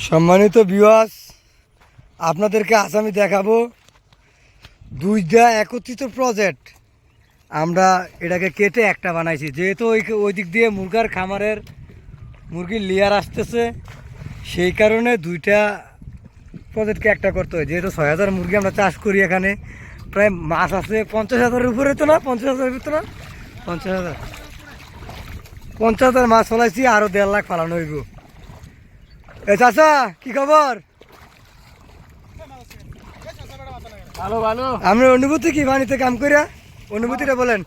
সম্মানিত বিওয়াস আপনাদেরকে আজ আমি দেখাবো দুইটা একত্রিত প্রজেক্ট আমরা এটাকে কেটে একটা বানাইছি। যেহেতু ওই ওই দিক দিয়ে মুরগার খামারের মুরগির লেয়ার আসতেছে, সেই কারণে দুইটা প্রজেক্টকে একটা করতে হয়। যেহেতু ছয় হাজার মুরগি আমরা চাষ করি এখানে, প্রায় মাছ আছে পঞ্চাশ হাজারের উপরে তো না? পঞ্চাশ হাজারের ভিতরে না? পঞ্চাশ হাজার। পঞ্চাশ হাজার মাছ ফলাইছি আরও দেড় লাখ ফালানো হইব। এ চাচা কি খবর? ভালো ভালো। আপনার অনুভূতি কি বাণীতে কাম করিয়া অনুভূতিটা বলেন।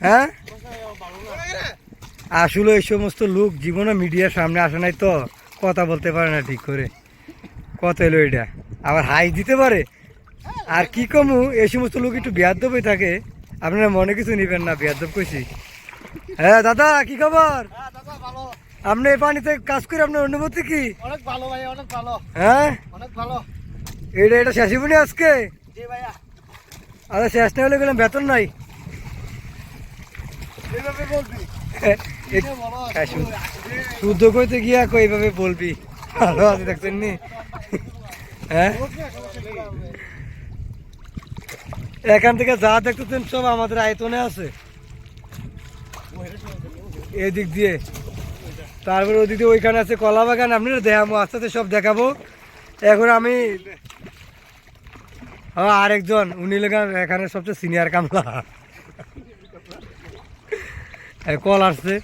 হ্যাঁ? আসলে এই সমস্ত লোক জীবনে মিডিয়ার সামনে আসে নাই তো কথা বলতে পারে না ঠিক করে। কথা এলো এটা? আবার হাই দিতে পারে? আর কি কমু এই সমস্ত লোক একটু বিয়াদ্দব হয়ে থাকে। আপনারা মনে কিছু নিবেন না বিয়াদ্দব কইছি। হ্যাঁ দাদা কি খবর? ভালো আপনি এই পানিতে কাজ করে আপনার অনুভূতি কি? অনেক ভালো ভাই অনেক ভালো। হ্যাঁ? অনেক ভালো। এটা এটা শেষিবনি আজকে? জি ভাইয়া। আচ্ছা শেষ না হলে গেলাম বেতন নাই। এইভাবে বলবি? হ্যাঁ, শুদ্ধ কইতে গিয়া কই এইভাবে বলবি। ভালো আছে দেখছেন নি? হ্যাঁ? এখান থেকে যা দেখতেছেন সব আমাদের আয়তনে আছে। এদিক দিয়ে। তারপরে ওদিকে ওইখানে আছে কলা বাগান আপনারা দেখাবো, আস্তে আস্তে সব দেখাবো। এখন আমি হ্যাঁ আরেকজন, উনি লেখান এখানে সবচেয়ে সিনিয়র কামলা। কল আসছে।